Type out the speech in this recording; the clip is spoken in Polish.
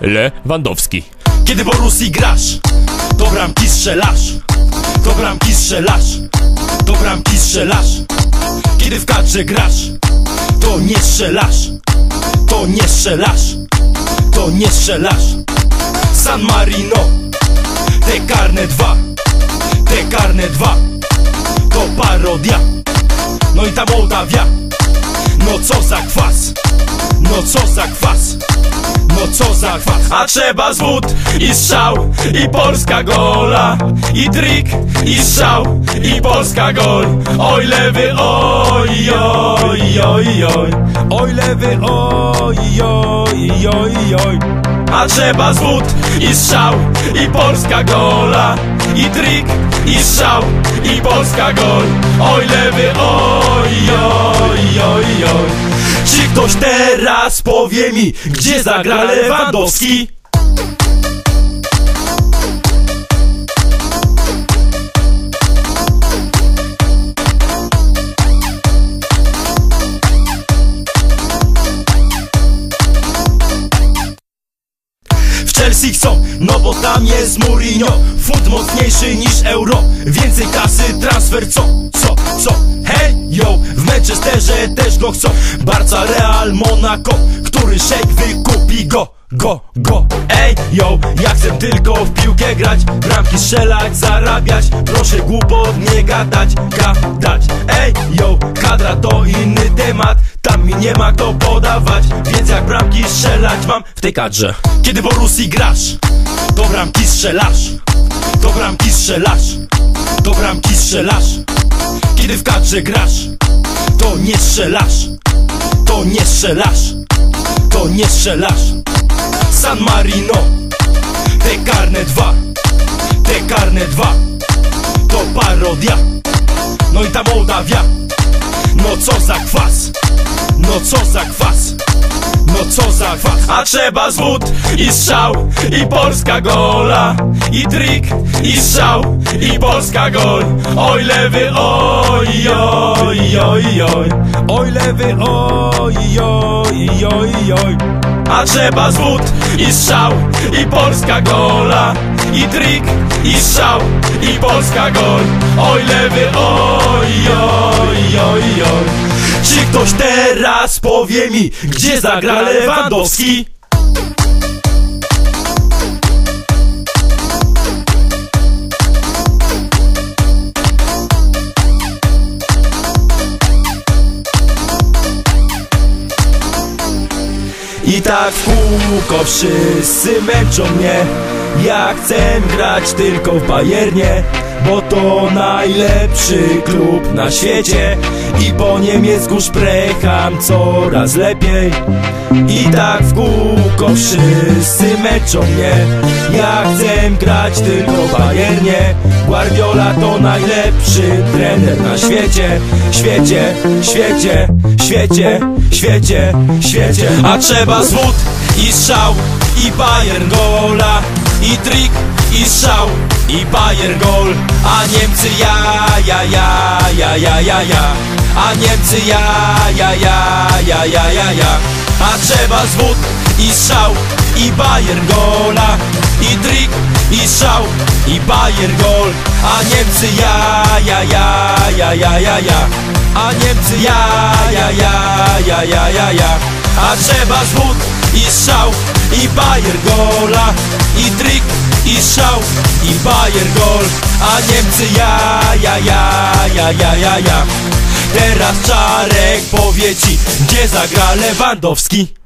Lewandowski. Kiedy w Borussii grasz, to bramki strzelasz. To bramki strzelasz. To bramki strzelasz. Kiedy w kadrze grasz, to nie strzelasz. To nie strzelasz. To nie strzelasz. San Marino Te karne dwa. Te karne dwa. To parodia. No i ta Mołdawia. No co za kwas. No co za kwas no co za kwas A trzeba zwód i strzał I Polska gola I trik i strzał I Polska gol. Oj lewy oj oj oj oj. Oj lewy oj oj oj oj. A trzeba zwód i strzał I Polska gola I trik i strzał I Polska gol. Oj lewy oj oj oj oj ktoś teraz powie mi Gdzie zagra Lewandowski? Chelsea chcą, no bo tam jest Mourinho Fut mocniejszy niż euro Więcej kasy, transfer, co? Co? Co? Hej, yo Manchesterze też go chcą. Barca, Real, Monaco. Który szejk wykupi go? Go, go, ej, yo Ja chcę tylko w piłkę grać. Bramki strzelać, zarabiać. Proszę głupot nie gadać, gadać. Ej, yo, kadra to inny temat. Tam mi nie ma kto podawać. Więc jak bramki strzelać mam w tej kadrze. Kiedy w Borussii grasz To bramki strzelasz. To bramki strzelasz. To bramki strzelasz. Kiedy w kadrze grasz To nie strzelasz. To nie strzelasz. To nie strzelasz. San Marino. Te karne dwa. Te karne dwa. To parodia. No i ta Mołdawia. No co za kwas. No co za kwas co za A trzeba zwód i strzał I Polska gola I trik i strzał I Polska gol Oj lewy oj oj oj oj. Oj lewy oj oj oj oj. A trzeba zwód i strzał I Polska gola I trik i strzał I Polska gol Oj lewy oj oj oj oj Czy ktoś teraz powie mi Gdzie zagra Lewandowski? I tak w kółko wszyscy męczą mnie Ja chcę grać tylko w Bayernie Bo to najlepszy klub na świecie I po niemiecku szprecham coraz lepiej. I tak w kółko wszyscy męczą mnie. Ja chcę grać tylko w Bayernie. Guardiola to najlepszy trener na świecie. Świecie, świecie, świecie, świecie, świecie. A trzeba zwód i strzał i Bayern gola I trik i strzał i Bayern gol A Niemcy ja, ja, ja, ja, ja, ja, ja A Niemcy ja, ja, ja, ja, ja, ja, ja A trzeba zwód i strzał i Bayern gola I trik i strzał i Bayern gol A Niemcy ja, ja, ja, ja, ja, ja, ja A Niemcy ja, ja, ja, ja, ja, ja, ja A trzeba zwód i strzał i Bayern gola I trik i strzał i Bayern gol. A Niemcy ja, ja, ja, ja, ja, ja, ja. Teraz Czarek powie ci, gdzie zagra Lewandowski